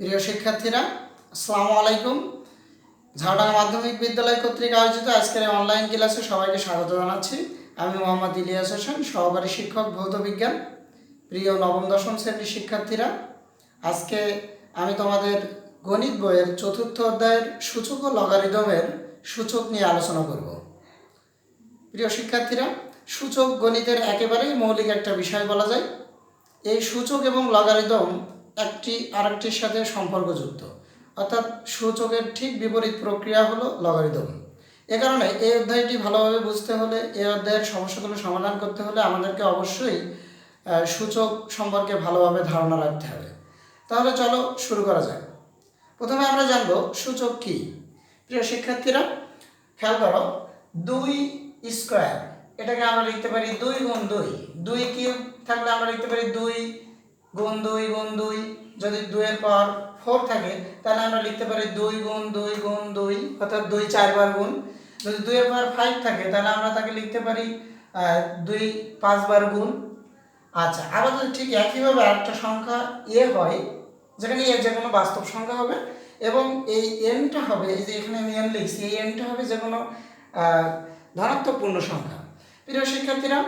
প্রিয় শিক্ষার্থীরা, আসসালামু আলাইকুম। ঝাড়ডাঙ্গা মাধ্যমিক বিদ্যালয় কর্তৃক আয়োজিত আজকের অনলাইন ক্লাসে সবাইকে স্বাগত জানাচ্ছি। আমি মোহাম্মদ ইলিয়াস হোসেন, সহকারী শিক্ষক, ভৌত বিজ্ঞান। প্রিয় নবম, দশম শ্রেণির শিক্ষার্থীরা, আজকে আমি তোমাদের গণিত বইয়ের চতুর্থ অধ্যায়ের সূচক ও লগারিদমের সূচক নিয়ে আলোচনা করব। প্রিয় শিক্ষার্থীরা, সূচক গণিতের একেবারেই মৌলিক একটা বিষয় বলা যায়। এই সূচক এবং লগারিদম একটি আরেকটির সাথে সম্পর্কযুক্ত। অর্থাৎ সূচকের ঠিক বিপরীত প্রক্রিয়া হলো লগারিদম এ কারণে এই অধ্যায়টি ভালোভাবে বুঝতে হলে এই অধ্যায়ের সমস্যাগুলো সমাধান করতে হলে আমাদেরকে অবশ্যই সূচক সম্পর্কে ভালোভাবে ধারণা রাখতে হবে। তাহলে চলো শুরু করা যাক। প্রথমে আমরা জানব সূচক কি। প্রিয় শিক্ষার্থীরা, খেয়াল করো, দুই স্কোয়ার এটাকে আমরা লিখতে পারি দুই গুণ দুই। দুই কিউব থাকলে আমরা লিখতে পারি দুই গুণ দুই গুণ দুই যদি দুইয়ের পর ফোর থাকে, তাহলে আমরা লিখতে পারি দুই গুণ দুই গুণ দুই, অর্থাৎ দুই চারবার গুণ। যদি দুইয়ের পর ফাইভ থাকে, তাহলে আমরা তাকে লিখতে পারি দুই পাঁচবার গুণ। আচ্ছা আবার যদি ঠিক একইভাবে আরেকটা সংখ্যা এ হয়, যেখানে এ যে কোনো বাস্তব সংখ্যা হবে, এবং এই এনটা হবে, এই যে এখানে আমি এন লিখছি, এই এনটা হবে যে কোনো ধনাত্মক পূর্ণ সংখ্যা। প্রিয় শিক্ষার্থীরা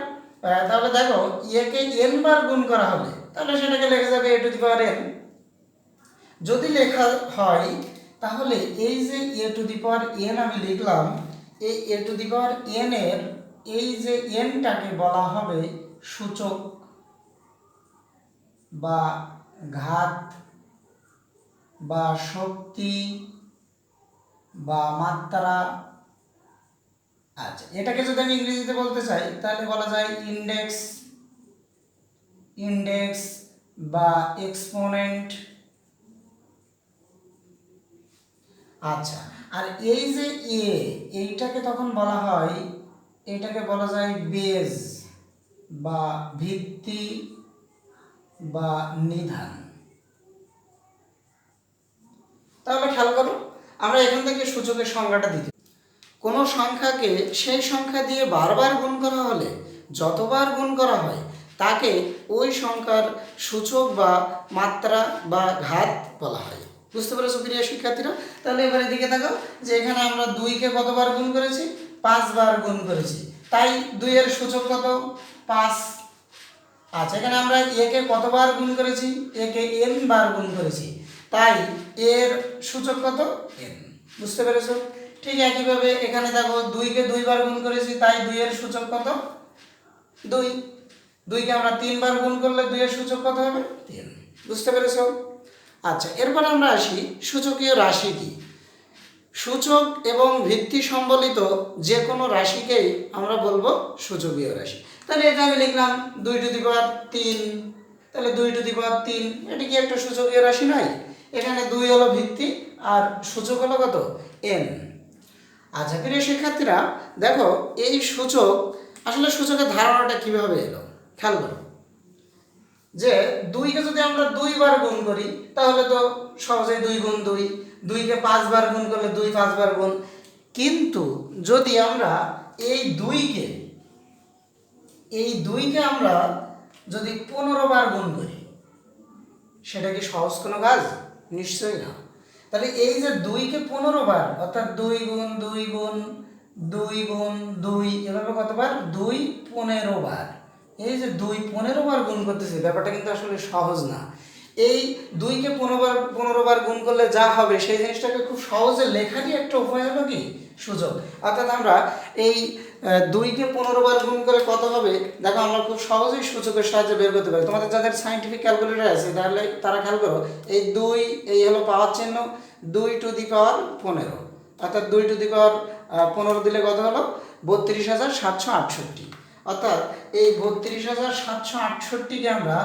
তাহলে দেখো একে এন বার গুণ করা হবে, তাহলে সেটাকে লেখা যাবে এ টু দি পাওয়ার এন যদি লেখা হয়, তাহলে এই যে এ টু দি পাওয়ার এন আমি লিখলাম, এই এ টু দি পাওয়ার এন এর, এই যে এনটাকে বলা হবে সূচক বা ঘাত বা শক্তি বা মাত্রা আচ্ছা এটাকে যদি আমি ইংরেজিতে বলতে চাই, তাহলে বলা যায় ইন্ডেক্স ইন্ডেক্স বা এক্সপোনেন্ট আচ্ছা আর এই যে এ এইটাকে তখন বলা হয়, এটাকে বলা যায় বেজ বা ভিত্তি বা নিধান। তাহলে খেয়াল করো, আমরা এখান থেকে সূচকের সংজ্ঞাটা দিতে কোনো সংখ্যাকে সেই সংখ্যা দিয়ে বারবার গুণ করা হলে, যতবার গুণ করা হয়, তাকে ওই সংখ্যার সূচক বা মাত্রা বা ঘাত বলা হয়। বুঝতে পেরেছ প্রিয় শিক্ষার্থীরা? তাহলে এবারে দিকে দেখো যে এখানে আমরা দুইকে কতবার গুণ করেছি? পাঁচবার গুণ করেছি। তাই দুইয়ের সূচক কত? পাঁচ। আচ্ছা এখানে আমরা একে কতবার গুণ করেছি? একে এন বার গুণ করেছি। তাই এর সূচক কত? এন বুঝতে পেরেছ? ঠিক একইভাবে এখানে দেখো দুইকে দুইবার গুণ করেছি তাই দুইয়ের সূচক কত? দুই। দুইকে আমরা তিনবার গুণ করলে দুইয়ের সূচক কত হবে? তিন। বুঝতে পেরেছ? আচ্ছা এরপর আমরা আসি সূচকীয় রাশি কি? সূচক এবং ভিত্তি সম্বলিত যে কোনো রাশিকেই আমরা বলব সূচকীয় রাশি। তাহলে এটা আমি লিখলাম দুই টু দি পাওয়ার তিন। তাহলে দুই টু দি পাওয়ার তিন এটি কি একটা সূচকীয় রাশি নয়? এখানে দুই হলো ভিত্তি আর সূচক হলো কত? এন। আচ্ছা প্রিয় শিক্ষার্থীরা, দেখো, এই সূচক, আসলে সূচকের ধারণাটা কীভাবে এলো? খেয়াল করো। যে দুইকে যদি আমরা দুইবার গুণ করি, তাহলে তো সহজেই দুই গুণ দুই, দুইকে পাঁচবার গুণ করলে দুই পাঁচবার গুণ। কিন্তু যদি আমরা এই দুইকে এই দুইকে আমরা যদি পনেরো বার গুণ করি, সেটা কি সহজ কোনো কাজ? নিশ্চয়ই না। তাহলে এই যে দুইকে পনেরো বার, অর্থাৎ দুই গুণ দুই গুণ দুই গুণ দুই, এভাবে কতবার? দুই পনেরো বার। এই যে দুই পনেরো বার গুণ করতেছে, ব্যাপারটা কিন্তু আসলে সহজ না। এই দুইকে পনেরো বার পনেরো বার গুণ করলে যা হবে, সেই জিনিসটাকে খুব সহজে লেখারই একটা উপায় হলো কি? সুযোগ। অর্থাৎ আমরা এই দুইকে পনেরো বার গুণ করে কত হবে? দেখো, আমরা খুব সহজেই সূচকের সাহায্যে বের করতে পারি। তোমাদের যাদের সাইন্টিফিক ক্যালকুলেটর আছে, তাহলে তারা খেয়াল করো, এই দুই, এই হলো পাওয়ার চিহ্ন, দুই টু দি পাওয়ার পনেরো। অর্থাৎ দুই টু দি পাওয়ার পনেরো দিলে কত হলো? বত্রিশ হাজার সাতশো আটষট্টি। অর্থাৎ এই বত্রিশ হাজার সাতশো আটষট্টিকে আমরা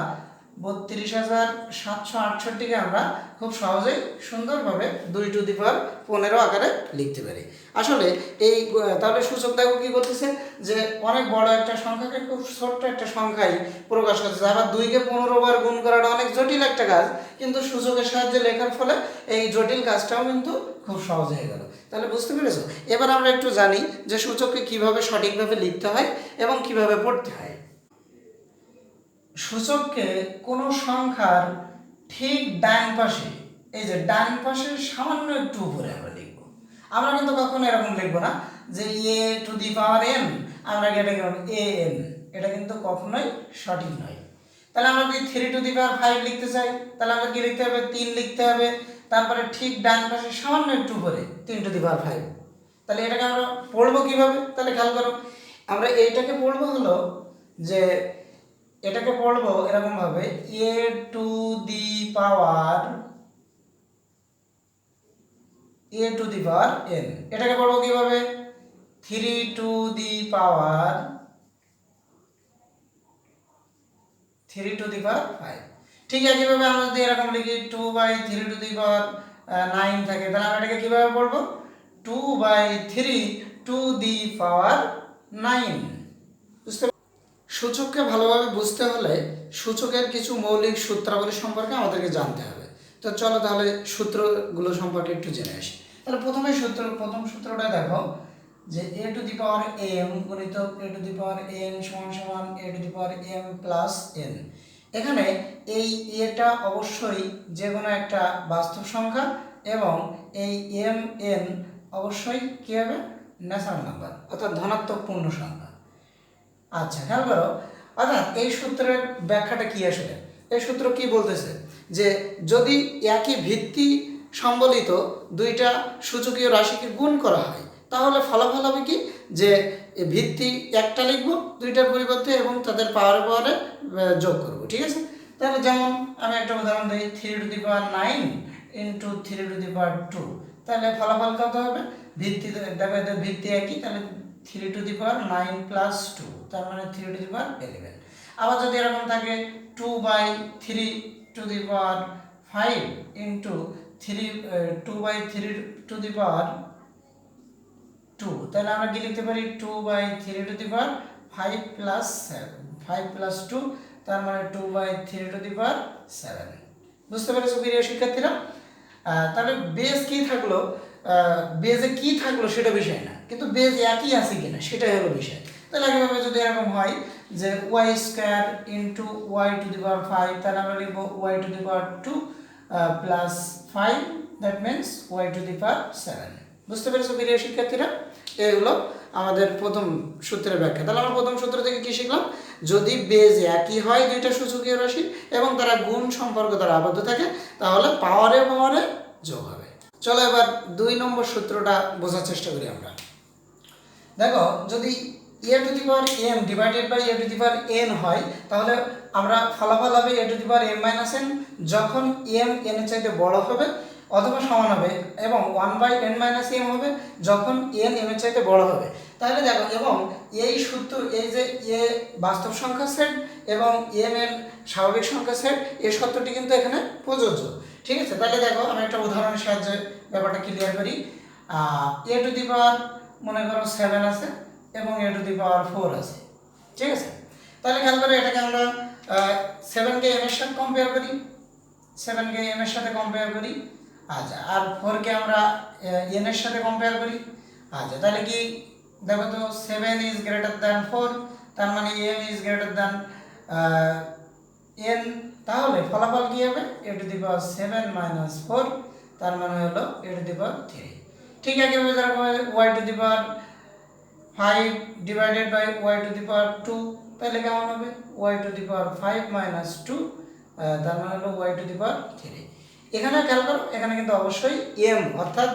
বত্রিশ হাজার সাতশো আটষট্টিকে আমরা খুব সহজেই সুন্দরভাবে দুই টু দি পাওয়ার পনেরো আকারে লিখতে পারি। আসলে এই, তাহলে সূচক দেখো কী করতেছে যে অনেক বড় একটা সংখ্যাকে খুব ছোট্ট একটা সংখ্যায় প্রকাশ করতেছে। আবার দুইকে পনেরো বার গুণ করাটা অনেক জটিল একটা কাজ, কিন্তু সূচকের সাহায্যে লেখার ফলে এই জটিল কাজটাও কিন্তু খুব সহজ হয়ে গেল। তাহলে বুঝতে পেরেছ? এবার আমরা একটু জানি যে সূচককে কীভাবে সঠিকভাবে লিখতে হয় এবং কীভাবে পড়তে হয়। সূচককে কোনো সংখ্যার ঠিক ডান পাশে, এই যে ডান পাশের সামান্য একটু উপরে আমরা লিখব। আমরা কিন্তু কখনো এরকম লিখব না যে এ টু দি পাওয়ার এন আমরা এটা এ এন এটা কিন্তু কখনোই সঠিক নয়। তাহলে আমরা যদি three to the power five লিখতে চাই, তাহলে আমরা কি লিখতে হবে? তিন লিখতে হবে। তারপরে ঠিক ডান পাশে সামান্য একটু উপরে, তিন টু দি পাওয়ার ফাইভ তাহলে এটাকে আমরা পড়ব কীভাবে? তাহলে খেয়াল করো, আমরা এইটাকে পড়ব হলো যে এটাকে পড়ব এরকম ভাবে A to the power A to the power N এটাকে পড়ব কীভাবে? Three to the power three to the power five ঠিক আছে কীভাবে আমরা যদি এরকম লিখি two by three to the power nine থাকে, তাহলে আমরা এটাকে কীভাবে পড়ব two by three to the power nine সূচককে ভালোভাবে বুঝতে হলে সূচকের কিছু মৌলিক সূত্রাবলী সম্পর্কে আমাদেরকে জানতে হবে। তো চলো তাহলে সূত্রগুলো সম্পর্কে একটু জেনে আসি। তাহলে প্রথমে সূত্র, প্রথম সূত্রটা দেখো যে এ টু দি পাওয়ার এম গণিত এ টু দি পাওয়ার এন সমান সমান A to the power M plus N এখানে এই এটা অবশ্যই যে কোনো একটা বাস্তব সংখ্যা এবং এই এম এন অবশ্যই কী হবে? ন্যাচারাল নাম্বার অর্থাৎ ধনাত্মক পূর্ণ সংখ্যা। আচ্ছা খেয়াল করো। অর্থাৎ এই সূত্রের ব্যাখ্যাটা কি আসলে? এই সূত্র কি বলতেছে? যে যদি একই ভিত্তি সম্বলিত দুইটা সূচকীয় রাশিকে গুণ করা হয়, তাহলে ফলাফল হবে কি? যে ভিত্তি একটা লিখব, দুইটার পরিবর্তে এবং তাদের পাওয়ারে পাওয়ারে যোগ করব, ঠিক আছে? তাহলে যেমন আমি একটা উদাহরণ দিই three to the power nine into three to the power two তাহলে ফলাফল কত হবে? ভিত্তি দেখো ভিত্তি একই, তাহলে three to the power nine plus two তার মানে three to the power eleven আবার যদি এরকম থাকে two by three to the power five into three two by three to the power two তাহলে আমরা কি লিখতে পারি? Two by three to the power five plus seven five plus two তার মানে two by three to the power seven বুঝতে পেরেছ প্রিয় শিক্ষার্থীরা? তাহলে বেজ কি থাকল? বেজে কি থাকল সেটা বিষয় না। কিন্তু বেজ একই আছে কিনা, সেটাই হলো বিষয়। তাহলে একইভাবে যদি এরকম হয় যে Y square into Y to the power five তাহলে আমরা লিখব Y to the power two plus five that means Y to the power seven বুঝতে পেরেছ প্রিয় শিক্ষার্থীরা? এই হলো আমাদের প্রথম সূত্রের ব্যাখ্যা। তাহলে আমরা প্রথম সূত্র থেকে কি শিখলাম? যদি বেজ একই হয় দুইটা সূচকীয় রাশি এবং তারা গুণ সম্পর্ক দ্বারা আবদ্ধ থাকে, তাহলে পাওয়ারে পাওয়ারে যোগ হবে। চলো এবার দুই নম্বর সূত্রটা বোঝার চেষ্টা করি আমরা। দেখো, যদি A to the power M divided by A to the power N হয়, তাহলে আমরা ফলাফল হবে A to the power M minus N যখন এম এর চাইতে বড় হবে অথবা সমান হবে এবং one by N minus M হবে যখন এন এম এর চাইতে বড় হবে। তাহলে দেখো, এবং এই সূত্র, এই যে এ বাস্তব সংখ্যা সেট এবং এম এন স্বাভাবিক সংখ্যা সেট এই সত্যটি কিন্তু এখানে প্রযোজ্য। ঠিক আছে? তাহলে দেখো, আমি একটা উদাহরণের সাহায্যে ব্যাপারটা ক্লিয়ার করি। এ টু দি পাওয়ার মনে করো সেভেন আছে এবং এ টু দি পাওয়ার ফোর আছে। ঠিক আছে? তাহলে খেয়াল করে এটাকে আমরা সেভেনকে এম এর সাথে কম্পেয়ার করি। সেভেনকে এম এর সাথে কম্পেয়ার করি। আচ্ছা আর ফোরকে আমরা এন এর সাথে কম্পেয়ার করি। আচ্ছা তাহলে কি, দেখো তো seven is greater than four তার মানে M is greater than N তাহলে ফলাফল কী হবে? A to the power seven minus four তার মানে হলো a to the power three ঠিক আছে যেরকম Y to the power five divided by Y to the power two তাহলে কেমন হবে? Y to the power five minus two তার মানে হলো Y to the power three এখানে খেয়াল করো, এখানে কিন্তু অবশ্যই এম অর্থাৎ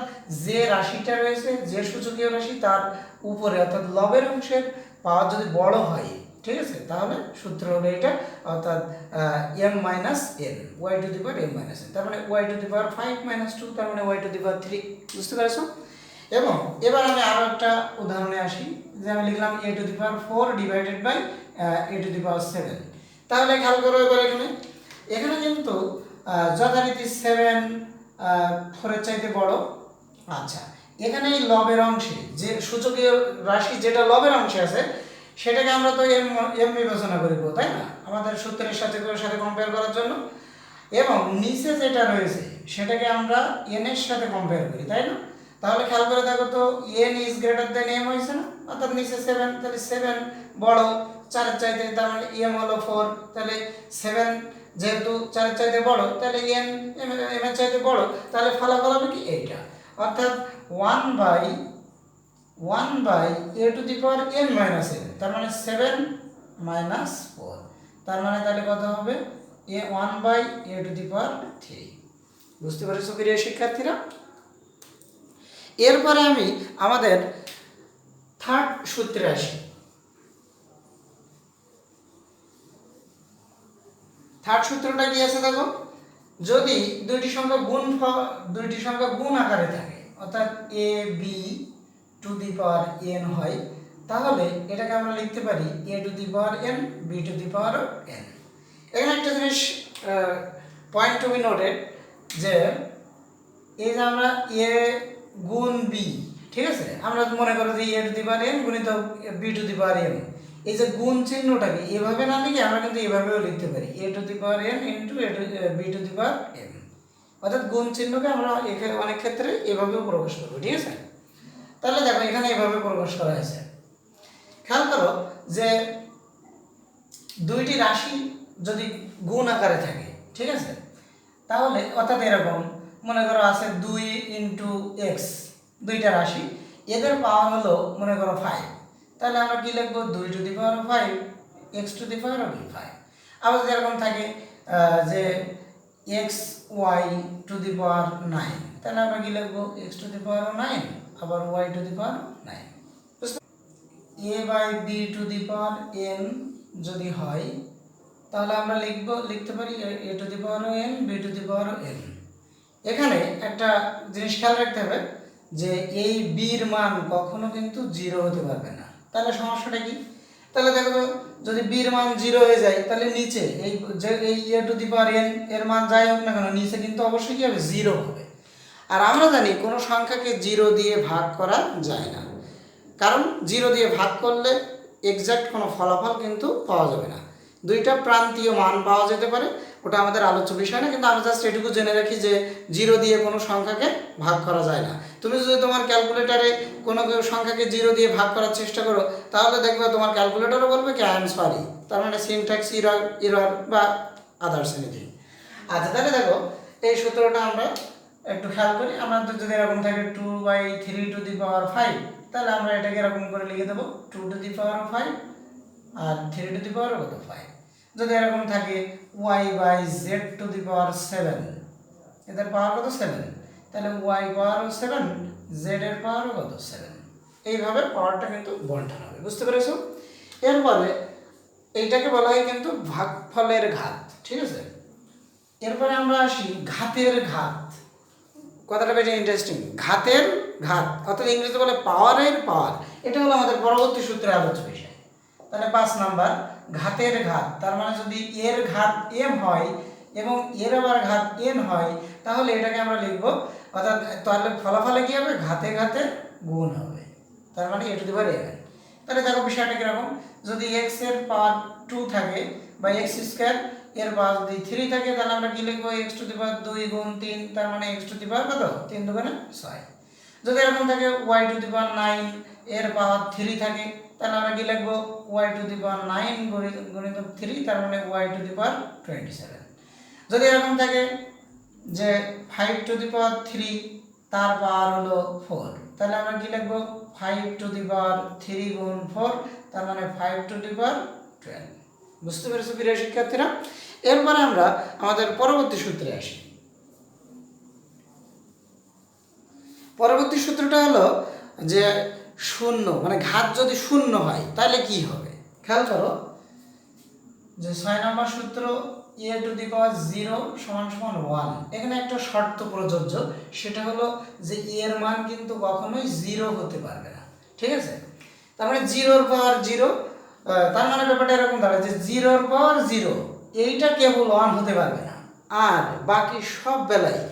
যে রাশিটা রয়েছে, যে সূচকীয় রাশি, তার উপরে, অর্থাৎ লবের অংশের পাওয়ার যদি বড় হয় ঠিক আছে? তাহলে সূত্র হলো এটা, অর্থাৎ M minus N Y to the power M minus N তার মানে Y to the power five minus two তার মানে Y to the power three বুঝতে পেরেছ? এবং এবার আমি আরও একটা উদাহরণে আসি, যে আমি লিখলাম A to the power four divided by A to the power seven তাহলে খেয়াল করো এবার এখানে। এখানে কিন্তু যথারীতি সেভেন ফোরের চাইতে বড়। আচ্ছা এখানে এই লবের অংশে, যে সূচকীয় রাশি যেটা লবের অংশে আছে সেটাকে আমরা তো এম এম বিবেচনা করিব, তাই না? আমাদের সূত্রের সাথে সাথে কম্পেয়ার করার জন্য। এবং নিচে যেটা রয়েছে, সেটাকে আমরা এন এর সাথে কম্পেয়ার করি, তাই না? তাহলে খেয়াল করে দেখো তো N is greater than M হয়েছে না? অর্থাৎ নিচে সেভেন তাহলে সেভেন বড়, চারের চাইতে তার মানে এম হলো ফোর তাহলে সেভেন যেহেতু চারের চাইতে বড়, তাহলে এন এম এর চাইতে বড়, তাহলে ফলাফল হবে কি এইটা। অর্থাৎ one by one by A to the power N minus N, তার মানে সেভেন মাইনাস ফোর। তার মানে তাহলে কত হবে? A one by A to the power three. বুঝতে পেরেছ প্রিয় শিক্ষার্থীরা? এরপরে আমি আমাদের থার্ড সূত্রে আসি। থার্ড সূত্রটা কি আছে দেখো? যদি দুইটি সংখ্যা গুণ দুইটি সংখ্যা গুণ আকারে থাকে, অর্থাৎ A, B to the power N হয়, তাহলে এটাকে আমরা লিখতে পারি A to the power N, B to the power N. এখানে একটা জিনিস পয়েন্ট টু বি নোটেড যে এই যে আমরা এ গুণ বি, ঠিক আছে? আমরা মনে করো যে A to the power N গুণিত B to the power N, এই যে গুণ চিহ্নটাকে এভাবে না লিখে আমরা কিন্তু এভাবেও লিখতে পারি, A to the power N into A to B to the power N. অর্থাৎ গুণ চিহ্নকে আমরা অনেক ক্ষেত্রে এভাবেও প্রকাশ করব, ঠিক আছে? তাহলে দেখো এখানে এভাবে প্রকাশ করা হয়েছে। খেয়াল করো যে দুইটি রাশি যদি গুণ আকারে থাকে, ঠিক আছে? তাহলে অর্থাৎ এরকম, মনে করো আছে দুই ইন্টু এক্স, দুইটা রাশি, এদের পাওয়ার হলো মনে করো ফাইভ। তাহলে আমরা কি লিখব? দুই to the power five, X to the power B five. আবার যদি এরকম থাকে যে X Y to the power nine, তাহলে আমরা কি লিখব? X to the power nine. আবার Y to the power nine A by B to the power N যদি হয়, তাহলে আমরা লিখব, লিখতে পারি A to the power N B to the power N এখানে একটা জিনিস খেয়াল রাখতে হবে যে এই বির মান কখনো কিন্তু জিরো হতে পারবে না। তাহলে সমস্যাটা কি? তাহলে দেখো, যদি বির মান জিরো হয়ে যায়, তাহলে নিচে এই, যে এই এ টু দি পাওয়ার এন এর মান যাই হোক না কেন, নিচে কিন্তু অবশ্যই কি হবে? জিরো হবে। আর আমরা জানি কোনো সংখ্যাকে জিরো দিয়ে ভাগ করা যায় না। কারণ জিরো দিয়ে ভাগ করলে এক্স্যাক্ট কোনো ফলাফল কিন্তু পাওয়া যাবে না। দুইটা প্রান্তীয় মান পাওয়া যেতে পারে, ওটা আমাদের আলোচ্য বিষয় না, কিন্তু আমরা জাস্ট এটুকু জেনে রাখি যে জিরো দিয়ে কোনো সংখ্যাকে ভাগ করা যায় না। তুমি যদি তোমার ক্যালকুলেটারে কোনো সংখ্যাকে জিরো দিয়ে ভাগ করার চেষ্টা করো, তাহলে দেখবে তোমার ক্যালকুলেটারও বলবে কি আই এম সরি তার মানে সিনট্যাক্স ইরর ইরর বা আদার্স এনিথিং আচ্ছা তাহলে দেখো, এই সূত্রটা আমরা একটু খেয়াল করি। আমাদের যদি এরকম থাকে two by three to the power five তাহলে আমরা এটাকে এরকম করে লিখে দেবো two to the power five R three to the power কত? ফাইভ যদি এরকম থাকে Y by Z to the power seven এদের পাওয়ার কত? সেভেন তাহলে ওয়াই পাওয়ারও সেভেন জেড এর পাওয়ারও কত? সেভেন এইভাবে পাওয়ারটা কিন্তু বন্টন হবে, বুঝতে পেরেছ? এরপরে এইটাকে বলা হয় কিন্তু ভাগফলের ঘাত, ঠিক আছে? এরপরে আমরা আসি ঘাতের ঘাত। কথাটা বেশ ইন্টারেস্টিং ঘাতের ঘাত, অর্থাৎ ইংরেজিতে বলে পাওয়ারের পাওয়ার, এটা হলো আমাদের পরবর্তী সূত্রে আলোচ্য বিষয়। তাহলে পাঁচ নাম্বার, ঘাতের ঘাত, তার মানে যদি এর ঘাত এম হয় এবং এর আবার ঘাত এন হয়, তাহলে এটাকে আমরা লিখব, অর্থাৎ তাহলে ফলাফলে কী হবে? ঘাতে ঘাতে গুণ হবে। তার মানে এ টু এন তাহলে দেখো বিষয়টা কীরকম? যদি এক্সের পাওয়ার টু থাকে বা এক্স স্কোয়ার এর পাওয়ার যদি থ্রি থাকে, তাহলে আমরা কি লিখব? এক্স টু দি পাওয়ার দুই গুণ তিন, তার মানে এক্স টু দি পাওয়ার কত? তিন দুগুণে ছয়। যদি এরকম থাকে Y to the power nine এর পাওয়ার থ্রি থাকে, তাহলে আমরা কি লিখব? Y to the power nine গণিত থ্রি তার মানে Y to the power twenty seven যদি এরকম থাকে যে five to the power three তার পাওয়ার হলো ফোর তাহলে আমরা কি লিখব? Five to the power three গুণ ফোর তার মানে five to the power twelve বুঝতে পেরেছ প্রিয় শিক্ষার্থীরা? এরপরে আমরা আমাদের পরবর্তী সূত্রে আসি। পরবর্তী সূত্রটা হলো যে শূন্য মানে ঘাত যদি শূন্য হয়, তাহলে কি হবে? খেয়াল করো যে ছয় নম্বর সূত্র এ টু দি পাওয়ার জিরো সমান সমান ওয়ান। এখানে একটা শর্ত প্রযোজ্য, সেটা হলো যে এ এর মান কিন্তু কখনোই জিরো হতে পারবে না। ঠিক আছে? তার মানে জিরোর পাওয়ার জিরো তার মানে ব্যাপারটা এরকম দাঁড়ায় যে জিরোর পাওয়ার জিরো এইটা কেবল ওয়ান হতে পারবে না। আর বাকি সব বেলায়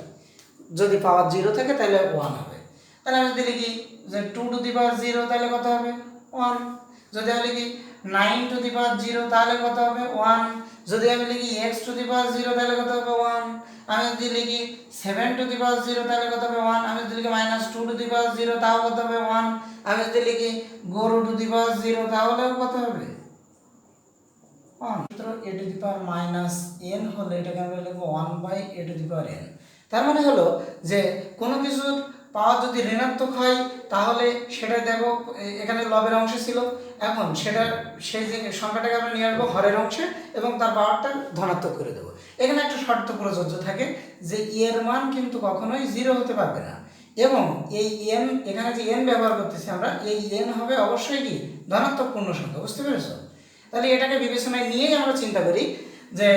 যদি পাওয়ার জিরো থাকে, তাহলে ওয়ান হবে। তাহলে আমি যদি লিখি যে two to the power zero তাহলে কত হবে? ওয়ান যদি আমি লিখি nine to the power zero তাহলে কত হবে? ওয়ান যদি আমি লিখি X to the power zero তাহলে কত হবে? ওয়ান আমি যদি লিখি seven to the power zero তাহলে কত হবে? ওয়ান আমি যদি লিখি minus two to the power zero তাও কত হবে? ওয়ান আমি যদি লিখি গরু টু দি পাওয়ার জিরো তাহলেও কত হবে? A to the power minus N হলে এটাকে আমরা লিখব one by A to the power N তার মানে হলো যে কোনো কিছুর পাওয়ার যদি ঋণাত্মক হয়, তাহলে সেটা দেখো এখানে লবের অংশে ছিল। এখন সেটা, সেই যে সংখ্যাটাকে আমরা নিয়ে আসব হরের অংশে এবং তার পাওয়ারটা ধনাত্মক করে দেবো। এখানে একটা শর্ত প্রযোজ্য থাকে যে এর মান কিন্তু কখনোই জিরো হতে পারবে না। এবং এই এন এখানে যে এন ব্যবহার করতেছি আমরা, এই এন হবে অবশ্যই কি? ধনাত্মক পূর্ণ সংখ্যা বুঝতে পেরেছ? তাহলে এটাকে বিবেচনায় নিয়েই আমরা চিন্তা করি যে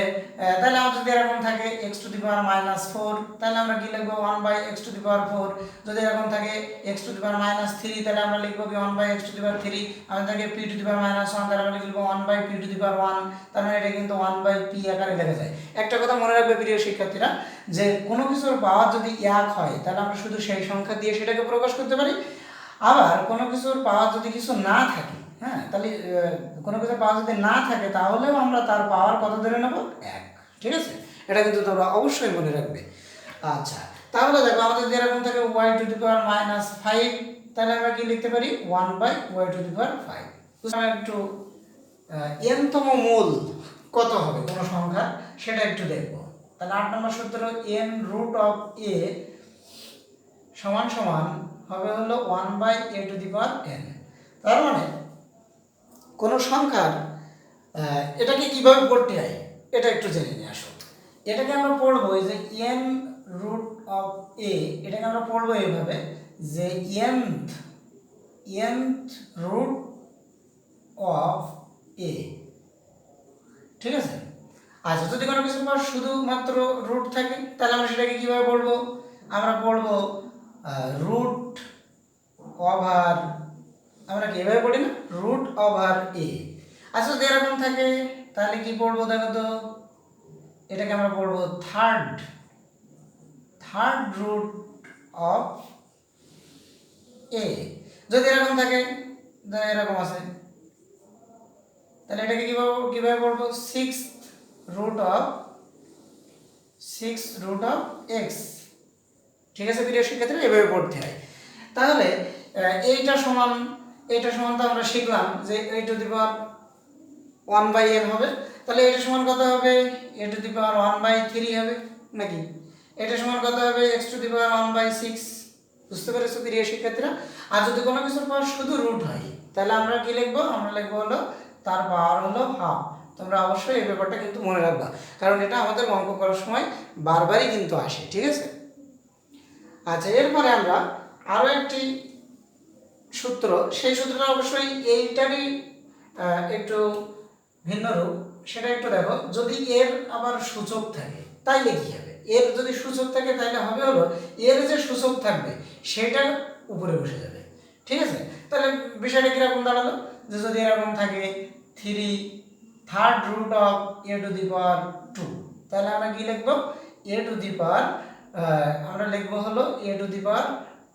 তাহলে আমাদের যদি এরকম থাকে X to the power minus four তাহলে আমরা কি লিখব one by X to the power four যদি এরকম থাকে X to the power minus three তাহলে আমরা লিখব কি one by X to the power three আমাদের থাকে P to the power minus one তাহলে আমরা লিখব one by P to the power one তার মানে এটা কিন্তু ওয়ান বাই পি আকারে লেখা যায়। একটা কথা মনে রাখবে প্রিয় শিক্ষার্থীরা, যে কোনো কিছুর পাওয়ার যদি এক হয়, তাহলে আমরা শুধু সেই সংখ্যা দিয়ে সেটাকে প্রকাশ করতে পারি। আবার কোনো কিছুর পাওয়ার যদি কিছু না থাকে হ্যাঁ তাহলে কোনো কিছু পাওয়ার যদি না থাকে, তাহলেও আমরা তার পাওয়ার কত ধরে নেব? এক। ঠিক আছে? এটা কিন্তু তোমরা অবশ্যই মনে রাখবে। আচ্ছা তাহলে দেখো, আমাদের যদি এরকম থাকে Y to the power minus five তাহলে আমরা কি লিখতে পারি? One by Y to the power five একটু এনতম মূল কত হবে কোনো সংখ্যা? সেটা একটু দেখব। তাহলে আট নম্বর সূত্র এন রুট অফ এ সমান সমান হবে হলো one by A to the power N তার মানে কোনো সংখ্যার এটাকে কীভাবে পড়তে হয়, এটা একটু জেনে নিয়ে আসো। এটাকে আমরা পড়ব যে এন রুট অফ এ এটাকে আমরা পড়ব এইভাবে যে এনথ এনথ রুট অফ এ ঠিক আছে? আচ্ছা যদি কোনো কিছুর পর শুধুমাত্র রুট থাকে, তাহলে আমরা সেটাকে কীভাবে পড়ব? আমরা পড়ব রুট ওভার আমরা কি এভাবে পড়ি না? রুট ওভার এ আচ্ছা যদি এরকম থাকে, তাহলে কি পড়ব দেখো তো? এটাকে আমরা পড়ব third third root of a যদি এরকম থাকে এরকম আছে। তাহলে এটাকে কীভাবে কীভাবে পড়ব? Six root of six root of x ঠিক আছে, প্রিয় শিক্ষার্থীরা, এভাবে পড়তে হয়। তাহলে এইটা সমান এইটা সমান তো আমরা শিখলাম যে এই to the power one by n হবে। তাহলে এটা সমান কত হবে? A to the power one by three হবে নাকি? এটা সমান কত হবে? X to the power one by six বুঝতে পেরেছ প্রিয় শিক্ষার্থীরা? আর যদি কোনো কিছুর পাওয়ার শুধু রুট হয়, তাহলে আমরা কি লিখব? আমরা লিখব হলো তার পাওয়ার হলো হাফ তোমরা অবশ্যই এই ব্যাপারটা কিন্তু মনে রাখবা, কারণ এটা আমাদের অঙ্ক করার সময় বারবারই কিন্তু আসে, ঠিক আছে? আচ্ছা এরপরে আমরা আরও একটি সূত্র, সেই সূত্রটা অবশ্যই এইটারই একটু ভিন্ন রূপ। সেটা একটু দেখো, যদি এর আবার সূচক থাকে, তাইলে কি হবে? এর যদি সূচক থাকে তাহলে হবে হলো, এর যে সূচক থাকবে সেটা উপরে বসে যাবে। ঠিক আছে? তাহলে বিষয়টা কীরকম দাঁড়াল? যে যদি এরকম থাকে three third root of a to the power two তাহলে আমরা কি লিখব? এ টু দি পাওয়ার আমরা লিখব হলো a to the power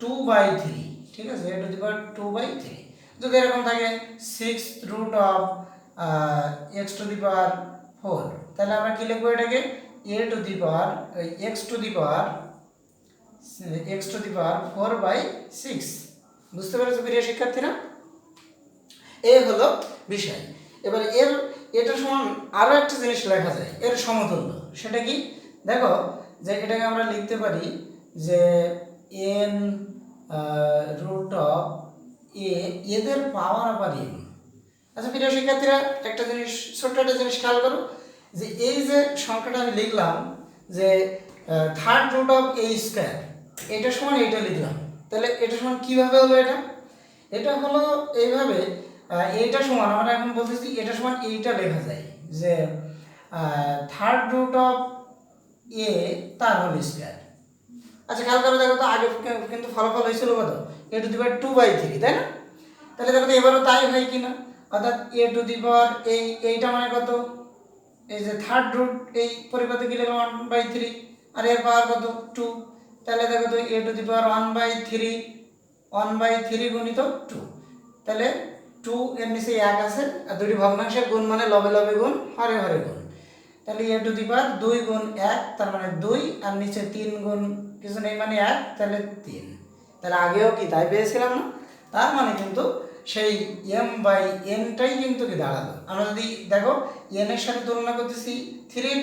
two by three ঠিক আছে a to the power two by three যদি এরকম থাকে six root of x to the power four তাহলে আমরা কি লিখব এটাকে? A to the power x to the power x to the power four by six বুঝতে পেরেছ প্রিয় শিক্ষার্থীরা? এ হলো বিষয়। এবার এর এটা সমান আরও একটা জিনিস লেখা যায়, এর সমতুল্য। সেটা কি? দেখো, যে এটাকে আমরা লিখতে পারি যে এন রুট অফ এ, এদের পাওয়ার আবার এন আচ্ছা প্রিয় শিক্ষার্থীরা, একটা জিনিস, ছোট্ট একটা জিনিস খেয়াল করো, যে এই যে সংখ্যাটা আমি লিখলাম, যে third root of a square এটা সমান এইটা লিখলাম। তাহলে এটা সমান কীভাবে হলো এটা? এটা হলো এইভাবে এইটা সমান, আমরা এখন বলতেছি এটা সমান এইটা লেখা যায়, যে থার্ড রুট অফ এ তার হোল স্কোয়ার আচ্ছা খেয়াল করে দেখো তো আগে কিন্তু ফলাফল হয়েছিল কত? A to the power two by three তাই না? তাহলে দেখো তো এবারও তাই হয় কি না অর্থাৎ এ টু দি পাওয়ার এই, এইটা মানে কত? এই যে থার্ড রুট এই পরিবর্তে লিখলাম? ওয়ান বাই থ্রি আর এর পাওয়ার কত? টু তাহলে দেখো তো a to the power one by three one by three গুণিত টু তাহলে টু এর নিচে এক আছে, আর দুটি ভগ্নাংশের গুণ মানে লবে লবে গুণ হরে হরে গুণ। তাহলে এ টু দি পাওয়ার দুই গুণ এক, তার মানে দুই, আর নিচে তিন গুণ কিছু নেই মানে এক, তাহলে তিন। তাহলে আগেও কি তাই পেয়েছিলাম না? তার মানে কিন্তু সেই এম বাই এনটাই কিন্তু কি দাঁড়াল। আমরা যদি দেখো এন এর সাথে তুলনা করতেছি থ্রির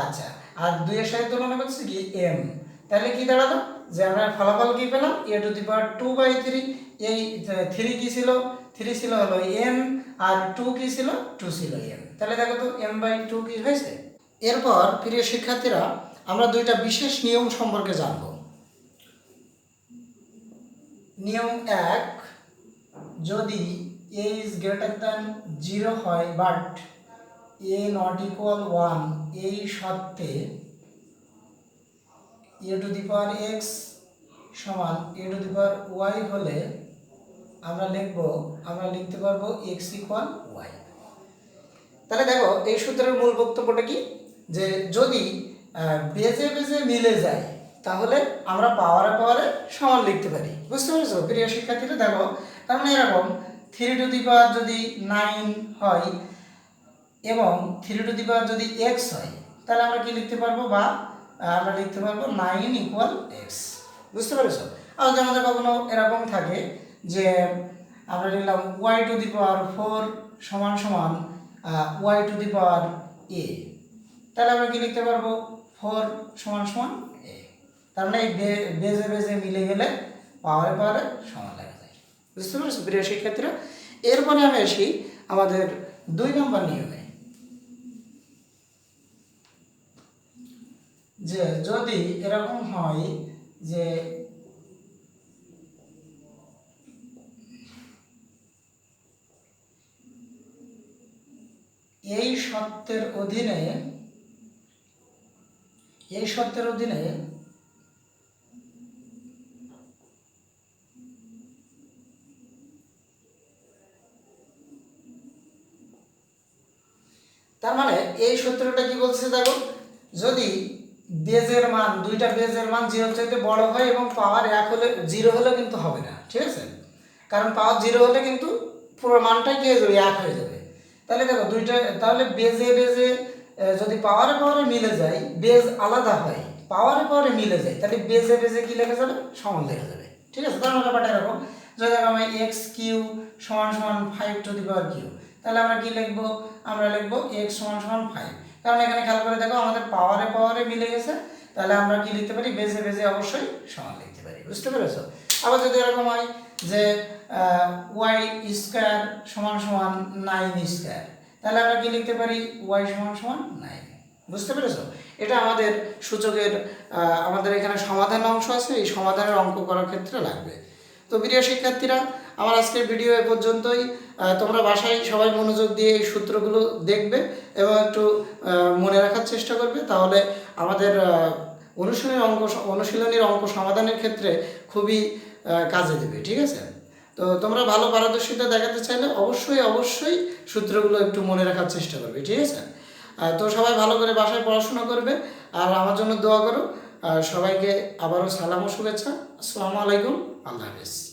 আচ্ছা আর দুইয়ের সাথে তুলনা করতেছি কি এম তাহলে কি দাঁড়াল? যে আমরা ফলাফল কি পেলাম? A to the power two by three এই থ্রি কি ছিল? থ্রি ছিল হলো এন আর টু কি ছিল? টু ছিল এন তাহলে দেখো তো এম বাই টু কি হয়েছে? এরপর প্রিয় শিক্ষার্থীরা, আমরা দুইটা বিশেষ নিয়ম সম্পর্কে জানব। নিয়ম এক, যদি a is greater than zero হয় but a not equal one এই সত্ত্বে এ টু দি পাওয়ার এক্স সমান A to the power y হলে আমরা লিখব, আমরা লিখতে পারব এক্স ইকুয়াল ওয়াই তাহলে দেখো, এই সূত্রের মূল বক্তব্যটা কি? যে যদি বেজে বেজে মিলে যায়, তাহলে আমরা পাওয়ারে পাওয়ারে সমান লিখতে পারি। বুঝতে পেরেছ? প্রিয় শিক্ষার্থীরা, দেখো, তার মানে এরকম থ্রি টু দি পাওয়ার যদি নাইন হয়, এবং থ্রি টু দি পাওয়ার যদি এক্স হয়, তাহলে আমরা কি লিখতে পারব বা আমরা লিখতে পারব নাইন ইকুয়াল এক্স বুঝতে পেরেছ? আর যদি আমাদের কখনো এরকম থাকে যে, আমরা লিখলাম y to the power four সমান সমান ওয়াই টু দি পাওয়ার এ তাহলে আমরা কি লিখতে পারব? ফোর সমান সমান এ তার মানে বেজে বেজে মিলে গেলে পাওয়ারে পাওয়ারে সমান লেখা যায়। বুঝতে পেরেছ? প্রিয় শিক্ষার্থীরা এরপরে আমি আসি আমাদের দুই নম্বর নিয়মে। যে যদি এরকম হয় যে এই সত্যের অধীনে, এই সত্যের অধীনে তার মানে এই সূত্রটা কি বলছে দেখো? যদি বেজের মান, দুইটা বেজের মান জিরো চাইতে বড় হয় এবং পাওয়ার এক হলে, জিরো হলে কিন্তু হবে না, ঠিক আছে? কারণ পাওয়ার জিরো হলে কিন্তু পুরো মানটাই কি হয়ে যাবে, এক হয়ে যাবে। তাহলে দেখো দুইটা, তাহলে বেজে বেজে যদি পাওয়ারে পাওয়ারে মিলে যায়, বেজ আলাদা হয়, পাওয়ারে পাওয়ারে মিলে যায়, তাহলে বেজে বেজে কি লেখা যাবে? সমান লেখা যাবে। ঠিক আছে? মানে ব্যাপারটা এরকম, যদি আমরা এক্স কিউ সমান সমান five to the power q, তাহলে আমরা কি লিখব? আমরা লিখব এক্স সমান সমান ফাইভ কারণ এখানে খেয়াল করে দেখো আমাদের পাওয়ারে পাওয়ারে মিলে গেছে, তাহলে আমরা কি লিখতে পারি? বেজে বেজে অবশ্যই সমান লিখতে পারি। বুঝতে পেরেছ? আবার যদি এরকম হয় যে ওয়াই স্কোয়ার সমান সমান নাইন স্কোয়ার তাহলে আমরা কি লিখতে পারি? ওয়াই সমান সমান নাইন বুঝতে পেরেছ? এটা আমাদের সূচকের আমাদের এখানে সমাধান অংশ আছে, এই সমাধানের অঙ্ক করার ক্ষেত্রে লাগবে। তো প্রিয় শিক্ষার্থীরা, আমার আজকের ভিডিও এ পর্যন্তই। তোমরা বাসায় সবাই মনোযোগ দিয়ে এই সূত্রগুলো দেখবে এবং একটু মনে রাখার চেষ্টা করবে। তাহলে আমাদের অনুশীলনের অঙ্ক অনুশীলনীর অঙ্ক সমাধানের ক্ষেত্রে খুবই কাজে দেবে, ঠিক আছে? তো তোমরা ভালো পারদর্শিতা দেখাতে চাইলে অবশ্যই অবশ্যই সূত্রগুলো একটু মনে রাখার চেষ্টা করবে, ঠিক আছে? তো সবাই ভালো করে বাসায় পড়াশোনা করবে, আর আমার জন্য দোয়া করো। আর সবাইকে আবারও সালাম ও শুভেচ্ছা। আসসালামু আলাইকুম। আল্লাহ হাফেজ।